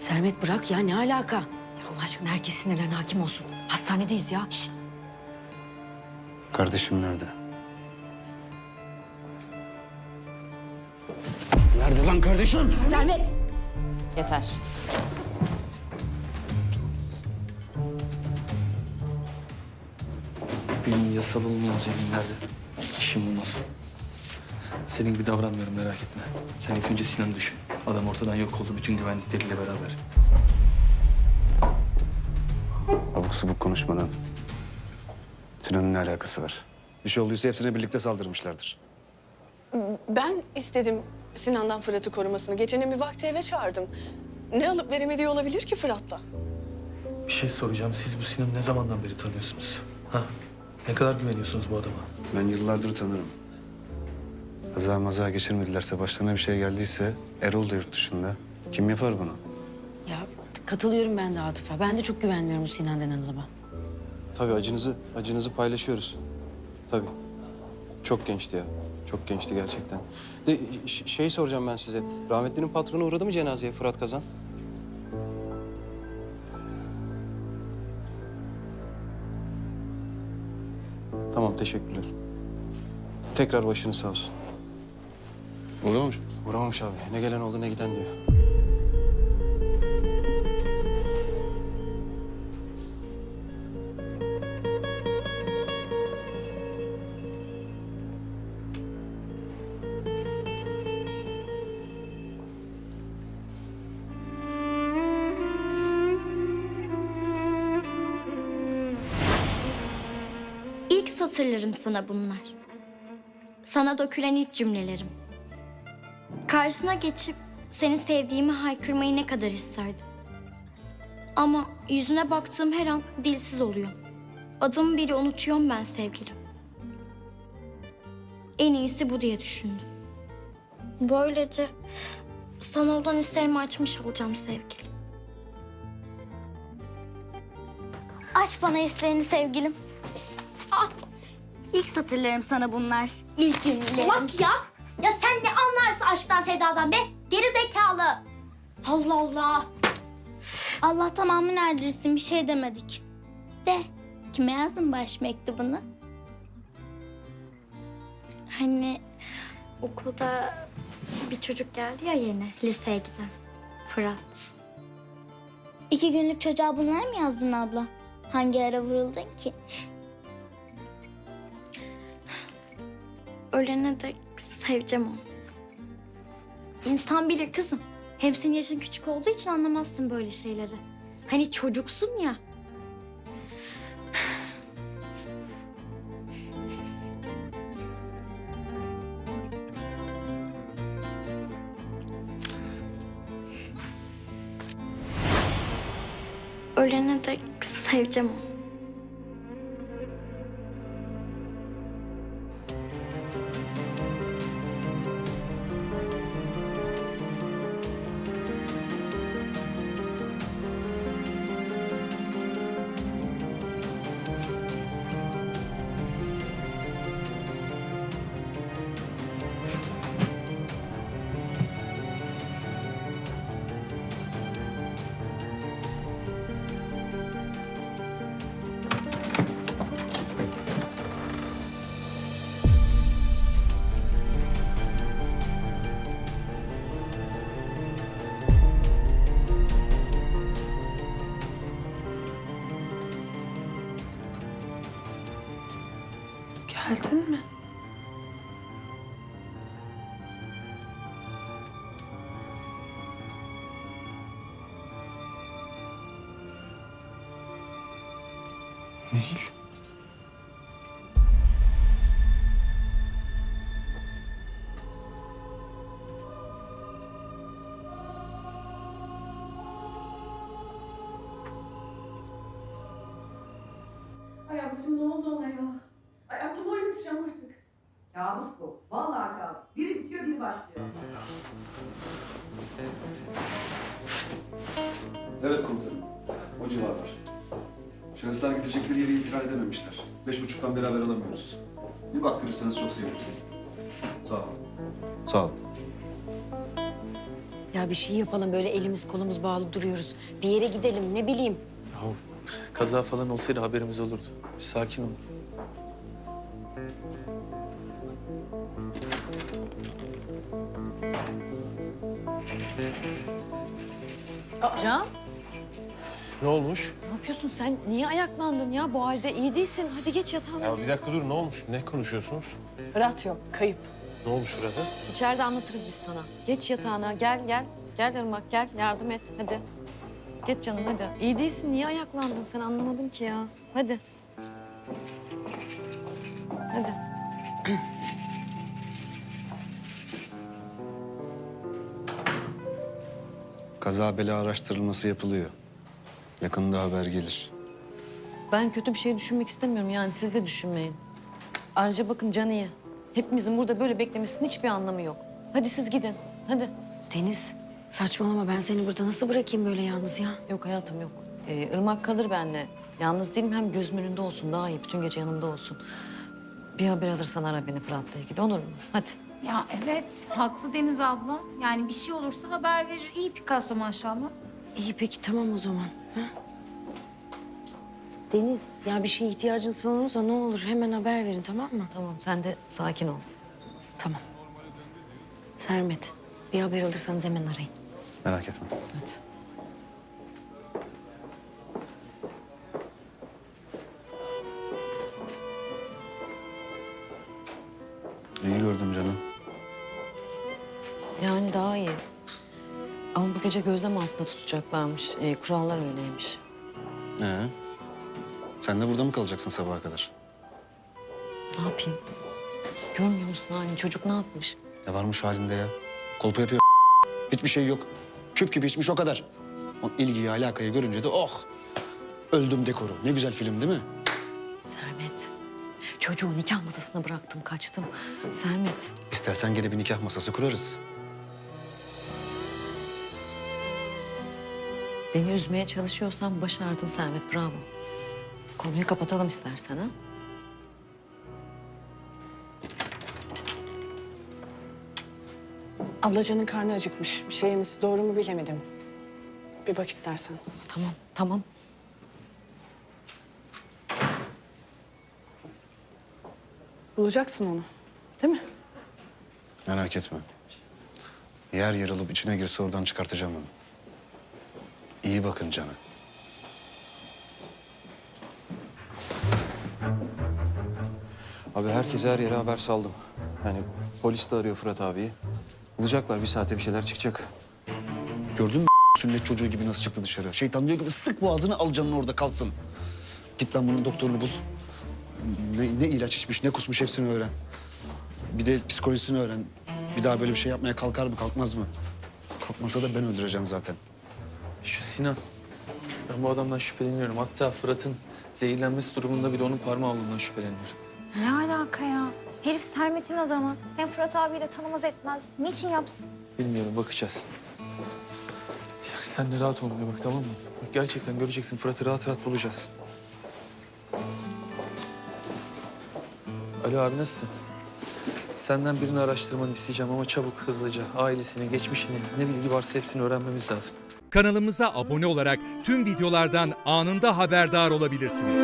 Sermet bırak ya ne alaka? Ya Allah aşkına herkes sinirlerine hakim olsun. Hastanedeyiz ya. Şşt. Kardeşim nerede? Nerede lan kardeşim? Sermet! Yeter. Benim yasal olmayan zeminlerde işim olmaz. Senin gibi davranmıyorum merak etme. Sen ilk önce Sinan'ı düşün. Adam ortadan yok oldu bütün güvenlikleriyle beraber. Abuk subuk konuşmadan. Sinan'ın ne alakası var? Bir şey olduysa hepsine birlikte saldırmışlardır. Ben istedim Sinan'dan Fırat'ı korumasını. Geçen bir vakti eve çağırdım. Ne alıp veremediği olabilir ki Fırat'la? Bir şey soracağım. Siz bu Sinan'ı ne zamandan beri tanıyorsunuz? Ha? Ne kadar güveniyorsunuz bu adama? Ben yıllardır tanırım. Kaza maza geçirmedilerse, başlarına bir şey geldiyse Erol da yurt dışında. Kim yapar bunu? Ya katılıyorum ben de Atıf'a. Ben de çok güvenmiyorum bu Sinan denen adama. Tabii acınızı, acınızı paylaşıyoruz. Tabii. Çok gençti ya. Çok gençti gerçekten. De ş- şey soracağım ben size. Rahmetlinin patronu uğradı mı cenazeye Fırat Kazan? Tamam, teşekkürler. Tekrar başınız sağ olsun. Uğramamış. Uğramamış abi. Ne gelen oldu ne giden diyor. İlk satırlarım sana bunlar. Sana dökülen ilk cümlelerim. Karşına geçip seni sevdiğimi haykırmayı ne kadar isterdim. Ama yüzüne baktığım her an dilsiz oluyor. Adımı bile unutuyorum ben sevgilim. En iyisi bu diye düşündüm. Böylece sana olan isterimi açmış olacağım sevgilim. Aç bana isterini sevgilim. İlk satırlarım sana bunlar. İlk cümlelerim. Bak ya. Aşktan sevdadan be? Geri zekalı. Allah Allah. Allah tamamını erdirsin bir şey demedik. De kime yazdın baş mektubunu? Hani okulda bir çocuk geldi ya yeni liseye giden. Fırat. İki günlük çocuğa bunlar mı yazdın abla? Hangi ara vuruldun ki? Ölene dek seveceğim onu. İnsan bilir kızım. Hem senin yaşın küçük olduğu için anlamazsın böyle şeyleri. Hani çocuksun ya. Ölene dek seveceğim onu. Geldin mi? Nehil. Ay ablacığım ne oldu ona ya? Oynatacağım artık. Kabus bu. Vallahi kabus. Biri bitiyor, biri başlıyor. Evet komutanım. O civarlar. Şahıslar gidecekleri yeri intikal edememişler. Beş buçuktan beri haber alamıyoruz. Bir baktırırsanız çok seviniriz. Sağ olun. Sağ olun. Ya bir şey yapalım böyle elimiz kolumuz bağlı duruyoruz. Bir yere gidelim ne bileyim. Ya kaza falan olsaydı haberimiz olurdu. Bir sakin ol. Can Ne olmuş? ne yapıyorsun sen? Niye ayaklandın ya bu halde? İyi değilsin. Hadi geç yatağına. Ya bir dakika dur ne olmuş? Ne konuşuyorsunuz? Fırat yok, kayıp. Ne olmuş Fırat'a? İçeride anlatırız biz sana. Geç yatağına. Gel gel. Gel Irmak gel. Yardım et. Hadi. Geç canım hadi. İyi değilsin. Niye ayaklandın sen? Anlamadım ki ya. Hadi. Hadi. Kaza bela araştırılması yapılıyor. Yakında haber gelir. Ben kötü bir şey düşünmek istemiyorum yani siz de düşünmeyin. Ayrıca bakın Can iyi. Hepimizin burada böyle beklemesinin hiçbir anlamı yok. Hadi siz gidin. Hadi. Deniz saçmalama ben seni burada nasıl bırakayım böyle yalnız ya? Yok hayatım yok. Ee, Irmak kalır benimle. Yalnız değilim hem gözümün önünde olsun daha iyi. Bütün gece yanımda olsun. Bir haber alırsan ara beni Fırat'la ilgili olur mu? Hadi. Ya evet, haklı Deniz abla. Yani bir şey olursa haber verir. İyi Picasso maşallah. İyi peki tamam o zaman. Ha? Deniz ya bir şeye ihtiyacınız falan olursa ne olur hemen haber verin tamam mı? Tamam sen de sakin ol. Tamam. Sermet bir haber alırsanız hemen arayın. Merak etme. Hadi. İyi gördüm canım. Yani daha iyi. Ama bu gece gözlem altında tutacaklarmış. Ee, kurallar öyleymiş. Ee, sen de burada mı kalacaksın sabaha kadar? Ne yapayım? Görmüyor musun halini? Çocuk ne yapmış? Ne varmış halinde ya? Kolpa yapıyor. Hiçbir şey yok. Küp gibi içmiş o kadar. O ilgiyi, alakayı görünce de oh! Öldüm dekoru. Ne güzel film değil mi? Çocuğu nikah masasına bıraktım, kaçtım. Sermet. İstersen gene bir nikah masası kurarız. Beni üzmeye çalışıyorsan başardın Sermet, bravo. Konuyu kapatalım istersen ha. Ablacanın karnı acıkmış. Bir şey yemesi doğru mu bilemedim. Bir bak istersen. Tamam, tamam. Bulacaksın onu. Değil mi? Merak etme. Yer alıp içine girse oradan çıkartacağım onu. İyi bakın cana. Abi herkese her yere haber saldım. Yani polis de arıyor Fırat abiyi. Bulacaklar bir saate bir şeyler çıkacak. Gördün mü sünnet çocuğu gibi nasıl çıktı dışarı? Şeytan diyor gibi sık boğazını al canını orada kalsın. Git lan bunun doktorunu bul. Ne, ne ilaç içmiş, ne kusmuş hepsini öğren. Bir de psikolojisini öğren. Bir daha böyle bir şey yapmaya kalkar mı, kalkmaz mı? Kalkmasa da ben öldüreceğim zaten. Şu Sinan. Ben bu adamdan şüpheleniyorum. Hatta Fırat'ın zehirlenmesi durumunda bile onun parmağı olduğundan şüpheleniyorum. Ne alaka ya? Herif Sermet'in adamı. Hem Fırat abiyle tanımaz etmez. Niçin yapsın? Bilmiyorum bakacağız. Ya sen de rahat olmaya bak tamam mı? Bak gerçekten göreceksin Fırat'ı rahat rahat bulacağız. Alo abi nasılsın? Senden birini araştırmanı isteyeceğim ama çabuk, hızlıca. Ailesini, geçmişini, ne bilgi varsa hepsini öğrenmemiz lazım. Kanalımıza abone olarak tüm videolardan anında haberdar olabilirsiniz.